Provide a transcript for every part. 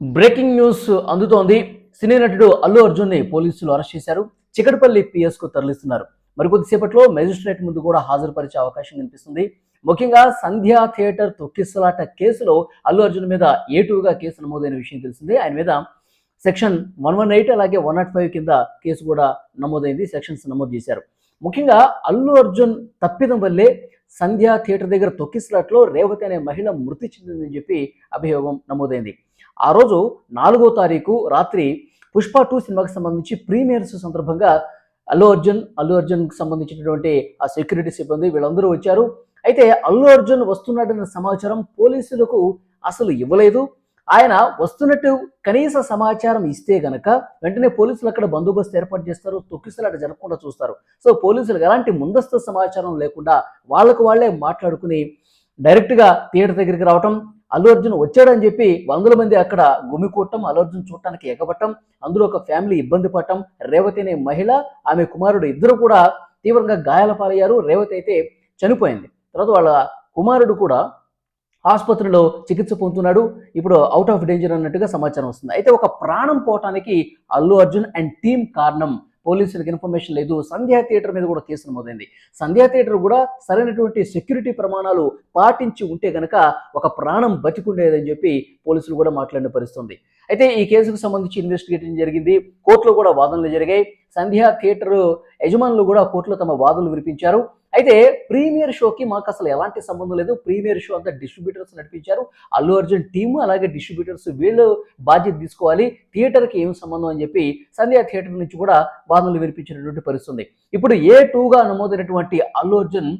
Breaking news అందుతోంది. సినీ నటుడు అల్లు అర్జున్ని పోలీసులు అరెస్ట్ చేశారు. చికటపల్లి పిఎస్కు తరలిస్తున్నారు. మరికొద్దిసేపట్లో మెజిస్ట్రేట్ ముందు కూడా హాజరుపరిచే అవకాశం కనిపిస్తుంది. ముఖ్యంగా సంధ్యా థియేటర్ తొక్కిసలాట కేసులో అల్లు అర్జున్ మీద ఏటుగా కేసు నమోదైన విషయం తెలిసిందే. ఆయన మీద సెక్షన్ వన్ వన్ ఎయిట్ అలాగే వన్ నాట్ ఫైవ్ కింద కేసు కూడా నమోదైంది. సెక్షన్స్ నమోదు చేశారు. ముఖ్యంగా అల్లు అర్జున్ తప్పిదం వల్లే సంధ్యా థియేటర్ దగ్గర తొక్కిసలాట్లో రేవతి అనే మహిళ మృతి చెందిందని చెప్పి అభియోగం నమోదైంది. ఆ రోజు నాలుగో తారీఖు రాత్రి పుష్ప టూ సినిమాకి సంబంధించి ప్రీమియర్స్ సందర్భంగా అల్లు అర్జున్ అల్లు అర్జున్కి సంబంధించినటువంటి ఆ సెక్యూరిటీ సిబ్బంది వీళ్ళందరూ వచ్చారు. అయితే అల్లు అర్జున్ వస్తున్నాడన్న సమాచారం పోలీసులకు అసలు ఇవ్వలేదు. ఆయన వస్తున్నట్టు కనీస సమాచారం ఇస్తే గనక వెంటనే పోలీసులు అక్కడ బందోబస్తు ఏర్పాటు చేస్తారు తొక్కిసలాట జరగకుండా చూస్తారు. సో పోలీసులకు ఎలాంటి ముందస్తు సమాచారం లేకుండా వాళ్ళకు వాళ్ళే మాట్లాడుకుని డైరెక్ట్గా థియేటర్ దగ్గరికి రావటం అల్లు అర్జున్ వచ్చాడని చెప్పి వందల మంది అక్కడ గుమికూడటం అల్లు అర్జున్ చూడటానికి ఎగబట్టం అందులో ఒక ఫ్యామిలీ ఇబ్బంది పడటం రేవతి అనే మహిళ ఆమె కుమారుడు ఇద్దరు కూడా తీవ్రంగా గాయాల పాలయ్యారు రేవతి అయితే చనిపోయింది. తర్వాత వాళ్ళ కుమారుడు కూడా ఆసుపత్రిలో చికిత్స పొందుతున్నాడు. ఇప్పుడు అవుట్ ఆఫ్ డేంజర్ అన్నట్టుగా సమాచారం వస్తుంది. అయితే ఒక ప్రాణం పోవటానికి అల్లు అర్జున్ అండ్ టీం కారణం. పోలీసులకు ఇన్ఫర్మేషన్ లేదు. సంధ్యా థియేటర్ మీద కూడా కేసు నమోదైంది. సంధ్యా థియేటర్ కూడా సరైనటువంటి సెక్యూరిటీ ప్రమాణాలు పాటించి ఉంటే కనుక ఒక ప్రాణం బతికుండేదని చెప్పి పోలీసులు కూడా మాట్లాడిన పరిస్థితుంది. అయితే ఈ కేసుకు సంబంధించి ఇన్వెస్టిగేషన్ జరిగింది. కోర్టులో కూడా వాదనలు జరిగాయి. సంధ్యా థియేటర్ యజమానులు కూడా కోర్టులో తమ వాదనలు వినిపించారు. అయితే ప్రీమియర్ షోకి మాకు అసలు ఎలాంటి సంబంధం లేదు. ప్రీమియర్ షో అంతా డిస్ట్రిబ్యూటర్స్ నడిపించారు. అల్లు అర్జున్ టీము అలాగే డిస్ట్రిబ్యూటర్స్ వీళ్ళు బాధ్యత తీసుకోవాలి. థియేటర్కి ఏం సంబంధం అని చెప్పి సంధ్యా థియేటర్ నుంచి కూడా వాదనలు వినిపించినటువంటి పరిస్థితుంది. ఇప్పుడు ఏ టూగా నమోదైనటువంటి అల్లు అర్జున్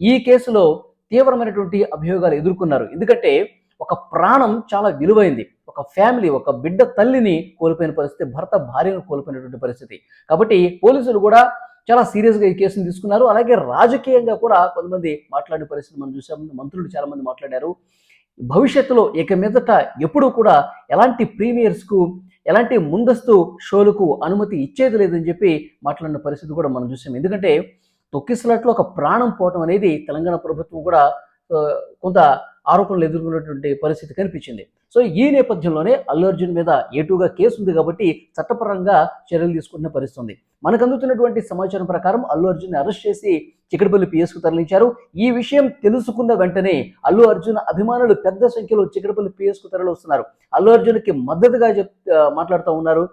ఈ కేసులో తీవ్రమైనటువంటి అభియోగాలు ఎదుర్కొన్నారు. ఎందుకంటే ఒక ప్రాణం చాలా విలువైంది. ఒక ఫ్యామిలీ ఒక బిడ్డ తల్లిని కోల్పోయిన పరిస్థితి భర్త భార్యను కోల్పోయినటువంటి పరిస్థితి. కాబట్టి పోలీసులు కూడా చాలా సీరియస్గా ఈ కేసును తీసుకున్నారు. అలాగే రాజకీయంగా కూడా కొంతమంది మాట్లాడే పరిస్థితి మనం చూసాం. మంత్రులు చాలామంది మాట్లాడారు. భవిష్యత్తులో ఇక మీదట ఎప్పుడూ కూడా ఎలాంటి ప్రీమియర్స్కు ఎలాంటి ముందస్తు షోలకు అనుమతి ఇచ్చేది లేదని చెప్పి మాట్లాడిన పరిస్థితి కూడా మనం చూసాం. ఎందుకంటే తొక్కిసలాట్లో ఒక ప్రాణం పోవటం అనేది తెలంగాణ ప్రభుత్వం కూడా కొంత ఆరోపణలు ఎదుర్కొన్నటువంటి పరిస్థితి కనిపించింది. సో ఈ నేపథ్యంలోనే అల్లు అర్జున్ మీద ఏటుగా కేసు ఉంది కాబట్టి చట్టపరంగా చర్యలు తీసుకుంటున్న పరిస్థితి ఉంది మనకు అందుతున్నటువంటి సమాచారం ప్రకారం అల్లు అర్జున్ అరెస్ట్ చేసి చికటపల్లి పిఎస్కు తరలించారు. ఈ విషయం తెలుసుకున్న వెంటనే అల్లు అర్జున్ అభిమానులు పెద్ద సంఖ్యలో చికటపల్లి పిఎస్కు తరలి వస్తున్నారు అల్లు అర్జున్కి మద్దతుగా చెప్ మాట్లాడుతూ ఉన్నారు.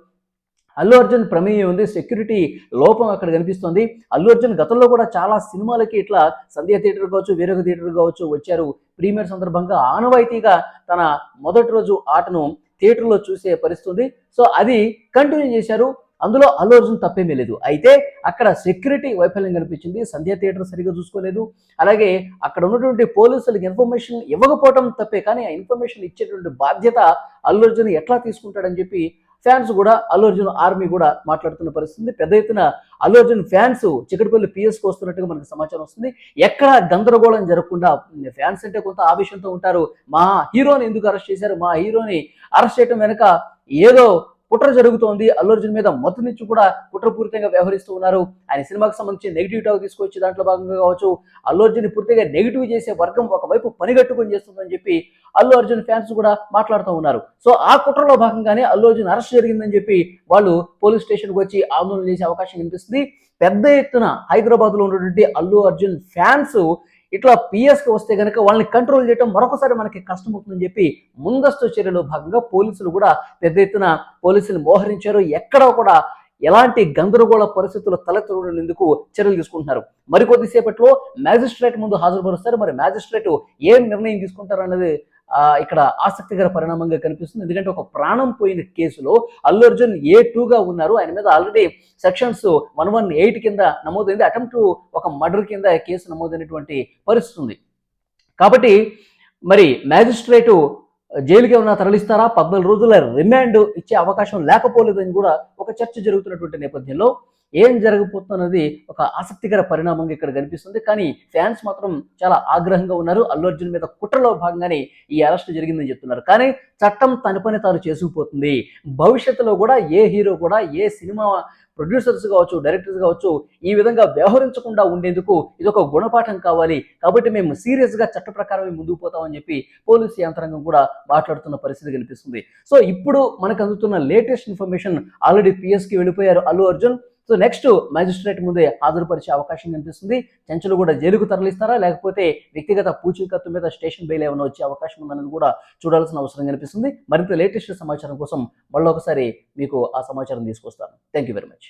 అల్లు అర్జున్ ప్రమేయం ఉంది సెక్యూరిటీ లోపం అక్కడ కనిపిస్తుంది. అల్లు అర్జున్ గతంలో కూడా చాలా సినిమాలకి ఇట్లా సంధ్య థియేటర్ కావచ్చు వేరొక థియేటర్ కావచ్చు వచ్చారు. ప్రీమియర్ సందర్భంగా ఆనవాయితీగా తన మొదటి రోజు ఆటను థియేటర్లో చూసే పరిస్థితుంది. సో అది కంటిన్యూ చేశారు. అందులో అల్లు అర్జున్ తప్పేమీ లేదు. అయితే అక్కడ సెక్యూరిటీ వైఫల్యం కనిపించింది. సంధ్యా థియేటర్ సరిగా చూసుకోలేదు. అలాగే అక్కడ ఉన్నటువంటి పోలీసులకు ఇన్ఫర్మేషన్ ఇవ్వకపోవడం తప్పే కానీ ఆ ఇన్ఫర్మేషన్ ఇచ్చేటువంటి బాధ్యత అల్లు అర్జున్ ఎట్లా తీసుకుంటాడని చెప్పి ఫ్యాన్స్ కూడా అల్లు అర్జున్ ఆర్మీ కూడా మాట్లాడుతున్న పరిస్థితి. పెద్ద ఎత్తున అల్లు అర్జున్ ఫ్యాన్స్ చికటిపల్లి పిఎస్కి వస్తున్నట్టుగా మనకు సమాచారం వస్తుంది. ఎక్కడ గందరగోళం జరగకుండా ఫ్యాన్స్ అంటే కొంత ఆవేశంతో ఉంటారు. మా హీరోని ఎందుకు అరెస్ట్ చేశారు? మా హీరోని అరెస్ట్ చేయడం వెనుక ఏదో కుట్ర జరుగుతోంది. అల్లు అర్జున్ మీద మొత్తం నుంచి కూడా కుట్రపూరితంగా వ్యవహరిస్తూ ఉన్నారు. ఆయన సినిమాకి సంబంధించి నెగిటివ్ టాక్ తీసుకొచ్చి దాంట్లో భాగంగా కావచ్చు అల్లు అర్జున్ పూర్తిగా నెగిటివ్ చేసే వర్గం ఒకవైపు పనిగట్టుకుని చేస్తుందని చెప్పి అల్లు అర్జున్ ఫ్యాన్స్ కూడా మాట్లాడుతూ ఉన్నారు. సో ఆ కుట్రలో భాగంగానే అల్లు అర్జున్ అరెస్ట్ జరిగిందని చెప్పి వాళ్ళు పోలీస్ స్టేషన్కి వచ్చి ఆందోళన చేసే అవకాశం కనిపిస్తుంది. పెద్ద ఎత్తున హైదరాబాద్లో ఉన్నటువంటి అల్లు అర్జున్ ఫ్యాన్స్ ఇట్లా పిఎస్కి వస్తే కనుక వాళ్ళని కంట్రోల్ చేయడం మరొకసారి మనకి కష్టమవుతుందని చెప్పి ముందస్తు చర్యలో భాగంగా పోలీసులు కూడా పెద్ద ఎత్తున పోలీసులు మోహరించారు. ఎక్కడా కూడా ఎలాంటి గందరగోళ పరిస్థితులు తలెత్తనేందుకు చర్యలు తీసుకుంటున్నారు. మరికొద్దిసేపట్లో మ్యాజిస్ట్రేట్ ముందు హాజరుపరుస్తారు. మరి మ్యాజిస్ట్రేట్ ఏం నిర్ణయం తీసుకుంటారు అనేది ఇక్కడ ఆసక్తికర పరిణామంగా కనిపిస్తుంది. ఎందుకంటే ఒక ప్రాణం పోయిన కేసులో అల్లు అర్జున్ ఏ టూగా ఉన్నారు. ఆయన మీద already sections one one eight కింద నమోదైంది. అటెంప్ట్ ఒక మర్డర్ కింద కేసు నమోదైనటువంటి పరిస్థితి ఉంది. కాబట్టి మరి మ్యాజిస్ట్రేటు జైలుకి ఏమైనా తరలిస్తారా? పద్నాలుగు రోజుల రిమాండ్ ఇచ్చే అవకాశం లేకపోలేదని కూడా ఒక చర్చ జరుగుతున్నటువంటి నేపథ్యంలో ఏం జరగబోతున్నది ఒక ఆసక్తికర పరిణామంగా ఇక్కడ కనిపిస్తుంది. కానీ ఫ్యాన్స్ మాత్రం చాలా ఆగ్రహంగా ఉన్నారు. అల్లు అర్జున్ మీద కుట్రలో భాగంగానే ఈ అరెస్ట్ జరిగిందని చెప్తున్నారు. కానీ చట్టం తన పని తాను చేసుకుపోతుంది. భవిష్యత్తులో కూడా ఏ హీరో కూడా ఏ సినిమా ప్రొడ్యూసర్స్ కావచ్చు డైరెక్టర్స్ కావచ్చు ఈ విధంగా వ్యవహరించకుండా ఉండేందుకు ఇది ఒక గుణపాఠం కావాలి. కాబట్టి మేము సీరియస్గా చట్ట ప్రకారమే ముందుకు పోతామని చెప్పి పోలీసు యంత్రాంగం కూడా మాట్లాడుతున్న పరిస్థితి కనిపిస్తుంది. సో ఇప్పుడు మనకు అందుతున్న లేటెస్ట్ ఇన్ఫర్మేషన్ ఆల్రెడీ పిఎస్కి వెళ్ళిపోయారు Allu Arjun. So next magistrate ముందే హాజరుపరిచే అవకాశం కనిపిస్తుంది. చెంచులు కూడా జైలుకు తరలిస్తారా? లేకపోతే వ్యక్తిగత పూచీకత్తు మీద స్టేషన్ బెయిల్ ఏమైనా వచ్చే అవకాశం ఉందనేది కూడా చూడాల్సిన అవసరం కనిపిస్తుంది. మరింత లేటెస్ట్ సమాచారం కోసం మళ్ళీ ఒకసారి మీకు ఆ సమాచారం తీసుకొస్తాను. Thank you very much